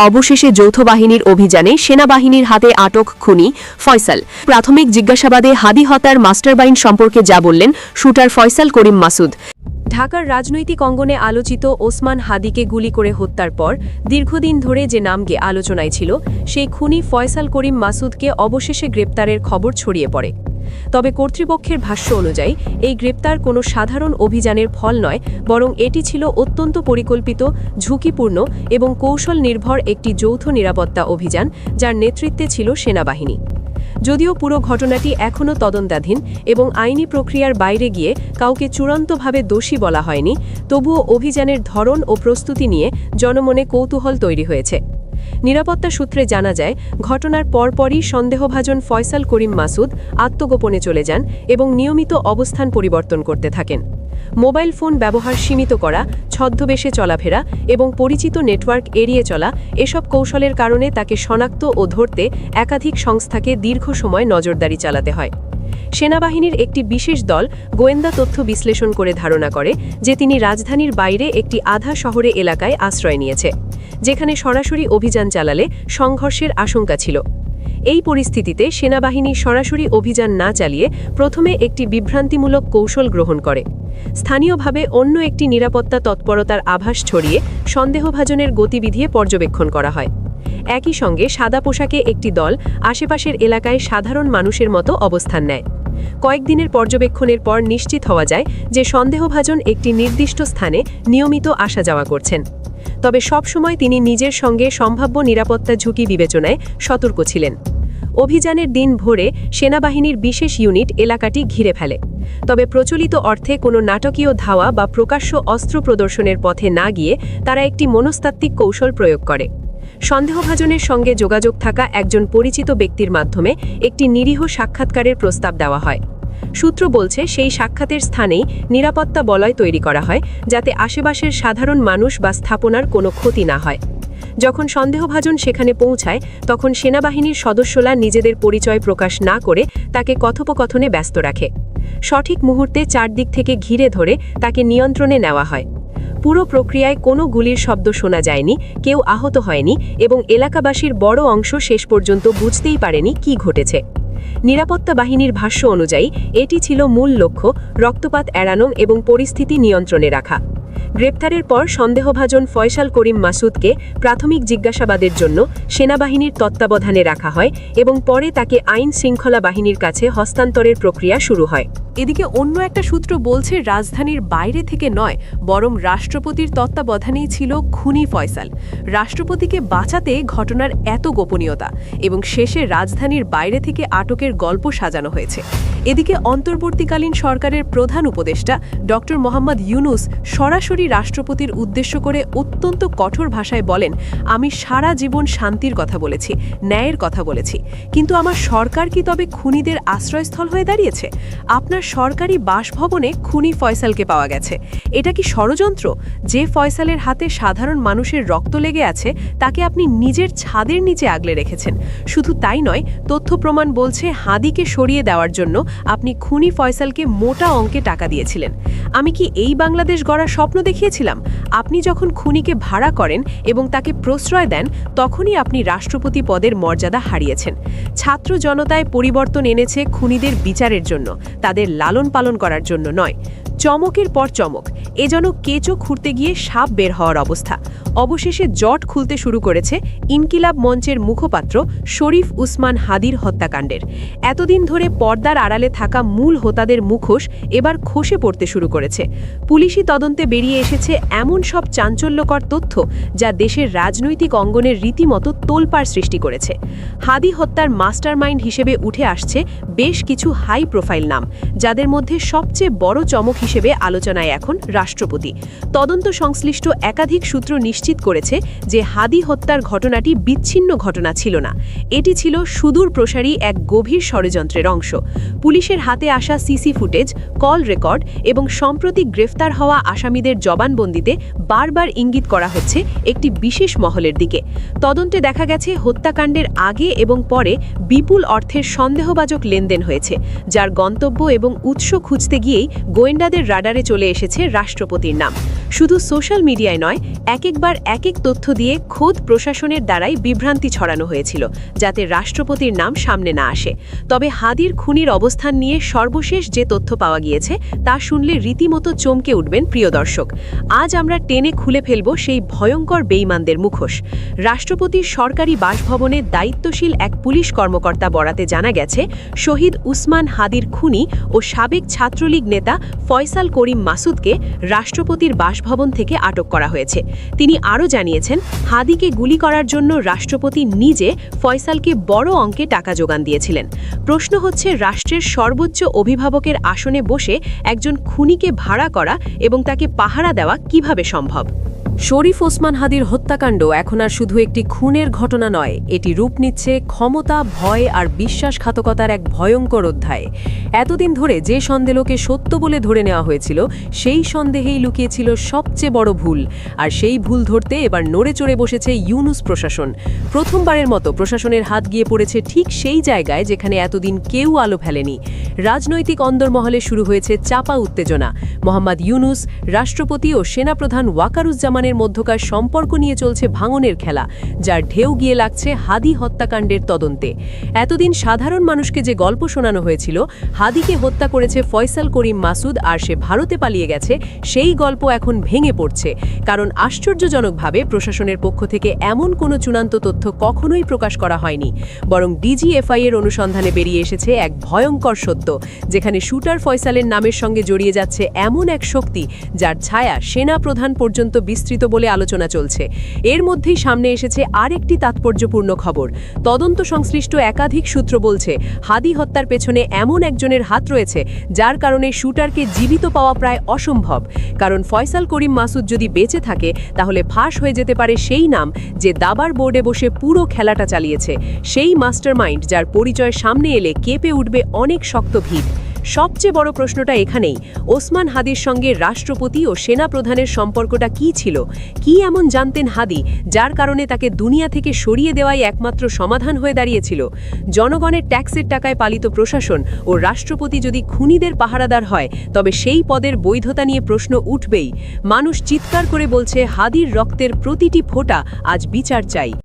অবশেষে যৌথ বাহিনীর অভিযানে সেনাবাহিনীর হাতে আটক খুনি ফয়সাল। প্রাথমিক জিজ্ঞাসাবাদে হাদি হত্যার মাস্টারবাইন সম্পর্কে যা বললেন শুটার ফয়সাল করিম মাসুদ। ঢাকার রাজনৈতিক অঙ্গনে আলোচিত ওসমান হাদিকে গুলি করে হত্যার পর দীর্ঘদিন ধরে যে নামকে আলোচনায় ছিল, সেই খুনি ফয়সাল করিম মাসুদকে অবশেষে গ্রেপ্তারের খবর ছড়িয়ে পড়ে। তবে কর্তৃপক্ষের ভাষ্য অনুযায়ী, এই গ্রেপ্তার কোনো সাধারণ অভিযানের ফল নয়, বরং এটি ছিল অত্যন্ত পরিকল্পিত, ঝুঁকিপূর্ণ এবং কৌশল নির্ভর একটি যৌথ নিরাপত্তা অভিযান, যার নেতৃত্বে ছিল সেনাবাহিনী। যদিও পুরো ঘটনাটি এখনও তদন্তাধীন এবং আইনি প্রক্রিয়ার বাইরে গিয়ে কাউকে চূড়ান্তভাবে দোষী বলা হয়নি, তবুও অভিযানের ধরন ও প্রস্তুতি নিয়ে জনমনে কৌতূহল তৈরি হয়েছে। নিরাপত্তা সূত্রে জানা যায়, ঘটনার পরপরই সন্দেহভাজন ফয়সাল করিম মাসুদ আত্মগোপনে চলে যান এবং নিয়মিত অবস্থান পরিবর্তন করতে থাকেন। মোবাইল ফোন ব্যবহার সীমিত করা, ছদ্মবেশে চলাফেরা এবং পরিচিত নেটওয়ার্ক এড়িয়ে চলা এসব কৌশলের কারণে তাকে শনাক্ত ও ধরতে একাধিক সংস্থাকে দীর্ঘ সময় নজরদারি চালাতে হয়। সেনাবাহিনীর একটি বিশেষ দল গোয়েন্দা তথ্য বিশ্লেষণ করে ধারণা করে যে তিনি রাজধানীর বাইরে একটি আধা শহরে এলাকায় আশ্রয় নিয়েছে। যেখানে সরাসরি অভিযান চালালে সংঘর্ষের আশঙ্কা ছিল। এই পরিস্থিতিতে সেনাবাহিনী সরাসরি অভিযান না চালিয়ে প্রথমে একটি বিভ্রান্তিমূলক কৌশল গ্রহণ করে। স্থানীয়ভাবে অন্য একটি নিরাপত্তা তৎপরতার আভাস ছড়িয়ে সন্দেহভাজনের গতিবিধি পর্যবেক্ষণ করা হয়। একই সঙ্গে সাদা পোশাকে একটি দল আশেপাশের এলাকায় সাধারণ মানুষের মতো অবস্থান নেয়। কয়েকদিনের পর্যবেক্ষণের পর নিশ্চিত হওয়া যায় যে সন্দেহভাজন একটি নির্দিষ্ট স্থানে নিয়মিত আসা যাওয়া করছেন। তবে সবসময় তিনি নিজের সঙ্গে সম্ভাব্য নিরাপত্তা ঝুঁকি বিবেচনায় সতর্ক ছিলেন। অভিযানের দিন ভোরে সেনাবাহিনীর বিশেষ ইউনিট এলাকাটি ঘিরে ফেলে। তবে প্রচলিত অর্থে কোনো নাটকীয় ধাওয়া বা প্রকাশ্য অস্ত্র প্রদর্শনের পথে না গিয়ে তারা একটি মনস্তাত্ত্বিক কৌশল প্রয়োগ করে। সন্দেহভাজনের সঙ্গে যোগাযোগ থাকা একজন পরিচিত ব্যক্তির মাধ্যমে একটি নিরীহ সাক্ষাৎকারের প্রস্তাব দেওয়া হয়। সূত্র বলছে, সেই সাক্ষাতের স্থানেই নিরাপত্তা বলয় তৈরি করা হয়, যাতে আশেপাশের সাধারণ মানুষ বা স্থাপনার কোনো ক্ষতি না হয়। যখন সন্দেহভাজন সেখানে পৌঁছায়, তখন সেনাবাহিনীর সদস্যরা নিজেদের পরিচয় প্রকাশ না করে তাকে কথোপকথনে ব্যস্ত রাখে। সঠিক মুহূর্তে চারদিক থেকে ঘিরে ধরে তাকে নিয়ন্ত্রণে নেওয়া হয়। পুরো প্রক্রিয়ায় কোনো গুলির শব্দ শোনা যায়নি, কেউ আহত হয়নি এবং এলাকাবাসীর বড় অংশ শেষ পর্যন্ত বুঝতেই পারেনি কি ঘটেছে। নিরাপত্তা বাহিনীর ভাষ্য অনুযায়ী, এটি ছিল মূল লক্ষ্য, রক্তপাত এড়ানো এবং পরিস্থিতি নিয়ন্ত্রণে রাখা। গ্রেপ্তারের পর সন্দেহভাজন ফয়সাল করিম মাসুদকে প্রাথমিক জিজ্ঞাসাবাদের জন্য সেনাবাহিনীর তত্ত্বাবধানে রাখা হয় এবং পরে তাকে আইন শৃঙ্খলা বাহিনীর কাছে হস্তান্তরের প্রক্রিয়া শুরু হয়। এদিকে অন্য একটা সূত্র বলছে, রাজধানীর বাইরে থেকে নয়, বরং রাষ্ট্রপতির তত্ত্বাবধানেই ছিল খুনি ফয়সাল। রাষ্ট্রপতিকে বাঁচাতে ঘটনার এত গোপনীয়তা, এবং শেষে রাজধানীর বাইরে থেকে আটকের গল্প সাজানো হয়েছে। এদিকে অন্তর্বর্তীকালীন সরকারের প্রধান উপদেষ্টা ডক্টর মোহাম্মদ ইউনুস সরাসরি রাষ্ট্রপতির উদ্দেশ্য করে অত্যন্ত কঠোর ভাষায় বলেন, আমি সারা জীবন শান্তির কথা বলেছি, ন্যায়ের কথা বলেছি। কিন্তু আমার সরকার কি তবে খুনিদের আশ্রয়স্থল হয়ে দাঁড়িয়েছে? আপনার সরকারি বাসভবনে খুনি ফয়সালকে পাওয়া গেছে। এটা কি ষড়যন্ত্র? যে ফয়সালের হাতে সাধারণ মানুষের রক্ত লেগে আছে, তাকে আপনি নিজের ছাদের নিচে আগলে রেখেছেন। শুধু তাই নয়, তথ্য প্রমাণ বলছে হাদিকে সরিয়ে দেওয়ার জন্য আপনি খুনি ফয়সালকে মোটা অঙ্কে টাকা দিয়েছিলেন। আমি কি এই বাংলাদেশ গড়ার স্বপ্ন দেখিয়েছিলাম? আপনি যখন খুনিকে ভাড়া করেন এবং তাকে প্রশ্রয় দেন, তখনই আপনি রাষ্ট্রপতি পদের মর্যাদা হারিয়েছেন। ছাত্র জনতায় পরিবর্তন এনেছে খুনিদের বিচারের জন্য। তাদের লালন পালন করার জন্য নয়। চমকের পর চমক, এ যেন কেঁচো খুঁড়তে গিয়ে সাপ বের হওয়ার অবস্থা। অবশেষে জট খুলতে শুরু করেছে ইনকিলাব মঞ্চের মুখপাত্র শরীফ উসমান হাদির হত্যাকাণ্ডের। এতদিন ধরে পর্দার আড়ালে থাকা মূল হোতাদের মুখোশ এবার খসে পড়তে শুরু করেছে। পুলিশি তদন্তে বেরিয়ে এসেছে এমন সব চাঞ্চল্যকর তথ্য যা দেশের রাজনৈতিক অঙ্গনের রীতিমতো তোলপাড় সৃষ্টি করেছে। হাদি হত্যার মাস্টারমাইন্ড হিসেবে উঠে আসছে বেশ কিছু হাই প্রোফাইল নাম, যাদের মধ্যে সবচেয়ে বড় চমক হিসেবে আলোচনায় এখন রাষ্ট্রপতি। তদন্ত সংশ্লিষ্ট একাধিক সূত্র নিশ্চিত করেছে যে হাদি হত্যার ঘটনাটি বিচ্ছিন্ন ঘটনা ছিল না। এটি ছিল সুদূর প্রসারী এক গভীর ষড়যন্ত্রের অংশ। পুলিশের হাতে আসা সিসি ফুটেজ, কল রেকর্ড এবং সম্প্রতি গ্রেফতার হওয়া আসামিদের জবানবন্দিতে বারবার ইঙ্গিত করা হচ্ছে একটি বিশেষ মহলের দিকে। তদন্তে দেখা গেছে, হত্যাকাণ্ডের আগে এবং পরে বিপুল অর্থের সন্দেহবাচক লেনদেন হয়েছে, যার গন্তব্য এবং উৎস খুঁজতে গিয়েই গোয়েন্দাদের রাডারে চলে এসেছে রাষ্ট্রপতির নাম। শুধু সোশ্যাল মিডিয়ায় নয়, এক একবার এক এক তথ্য দিয়ে খোদ প্রশাসনের দ্বারাই বিভ্রান্তি ছড়ানো হয়েছিল, যাতে রাষ্ট্রপতির নাম সামনে না আসে। তবে হাদির খুনির অবস্থান নিয়ে সর্বশেষ যে তথ্য পাওয়া গিয়েছে, তা শুনলে রীতিমতো চমকে উঠবেন প্রিয় দর্শক। আজ আমরা টেনে খুলে ফেলব সেই ভয়ঙ্কর বেইমানদের মুখোশ। রাষ্ট্রপতির সরকারি বাসভবনে দায়িত্বশীল এক পুলিশ কর্মকর্তা বরাতে জানা গেছে, শহীদ উসমান হাদির খুনি ও সাবেক ছাত্রলীগ নেতা ফয়সাল করিম মাসুদকে রাষ্ট্রপতির বাসভবন থেকে আটক করা হয়েছে। তিনি আরও জানিয়েছেন, হাদিকে গুলি করার জন্য রাষ্ট্রপতি নিজে ফয়সালকে বড় অঙ্কে টাকা যোগান দিয়েছিলেন। প্রশ্ন হচ্ছে, রাষ্ট্রের সর্বোচ্চ অভিভাবকের আসনে বসে একজন খুনিকে ভাড়া করা এবং তাকে পাহারা দেওয়া কীভাবে সম্ভব? শরীফ ওসমান হাদির হত্যাকাণ্ড এখন আর শুধু একটি খুনের ঘটনা নয়, এটি রূপ নিচ্ছে ক্ষমতা, ভয় আর বিশ্বাসঘাতকতার এক ভয়ঙ্কর অধ্যায়। এতদিন ধরে যে সন্দেহকে সত্য বলে ধরে নেওয়া হয়েছিল, সেই সন্দেহেই লুকিয়েছিল সবচেয়ে বড় ভুল। আর সেই ভুল ধরতে এবার নড়ে চড়ে বসেছে ইউনুস প্রশাসন। প্রথমবারের মতো প্রশাসনের হাত গিয়ে পড়েছে ঠিক সেই জায়গায় যেখানে এতদিন কেউ আলো ফেলেনি। রাজনৈতিক অন্দরমহলে শুরু হয়েছে চাপা উত্তেজনা। মোহাম্মদ ইউনুস, রাষ্ট্রপতি ও সেনাপ্রধান ওয়াকারুজ্জামানের মধ্যকার সম্পর্ক নিয়ে চলছে ভাঙনের খেলা, যার ঢেউ গিয়ে লাগছে হাদি হত্যাকাণ্ডের তদন্তে। এতদিন সাধারণ মানুষকে যে গল্প শোনানো হয়েছিল, হাদিকে হত্যা করেছে ফয়সাল করিম মাসুদ আর সে ভারতে পালিয়ে গেছে, সেই গল্প এখন ভেঙে পড়ছে। কারণ আশ্চর্যজনকভাবে প্রশাসনের পক্ষ থেকে এমন কোনো চূড়ান্ত তথ্য কখনোই প্রকাশ করা হয়নি। বরং ডিজিএফআই এর অনুসন্ধানে বেরিয়ে এসেছে এক ভয়ঙ্কর সত্য, যেখানে শুটার ফয়সালের নামের সঙ্গে জড়িয়ে যাচ্ছে এমন এক শক্তি, যার ছায়া সেনা প্রধান পর্যন্ত বিস্তৃত বলে আলোচনা চলছে। এর মধ্যেই সামনে এসেছে আরেকটি তাৎপর্যপূর্ণ খবর। তদন্ত সংশ্লিষ্ট একাধিক সূত্র বলছে, হাদি হত্যার পেছনে এমন একজনের হাত রয়েছে, যার কারণে শুটারকে জীবিত পাওয়া প্রায় অসম্ভব। কারণ ফয়সাল করিম মাসুদ যদি বেঁচে থাকে, তাহলে ফাঁস হয়ে যেতে পারে সেই নাম যে দাবার বোর্ডে বসে পুরো খেলাটা চালিয়েছে। সেই মাস্টারমাইন্ড, যার পরিচয় সামনে এলে কেঁপে উঠবে অনেক শক্ত ভিড়। সবচেয়ে বড় প্রশ্নটা এখানেই। ওসমান হাদির সঙ্গে রাষ্ট্রপতি ও সেনা প্রধানের সম্পর্কটা কি ছিল? কি এমন জানতেন হাদি, যার কারণে তাকে দুনিয়া থেকে সরিয়ে দেওয়াই একমাত্র সমাধান হয়ে দাঁড়িয়েছিল? জনগণের ট্যাক্সের টাকায় পালিত প্রশাসন ও রাষ্ট্রপতি যদি খুনিদের পাহারাদার হয়, তবে সেই পদের বৈধতা নিয়ে প্রশ্ন উঠবেই। মানুষ চিৎকার করে বলছে, হাদির রক্তের প্রতিটি ফোঁটা আজ বিচার চাই।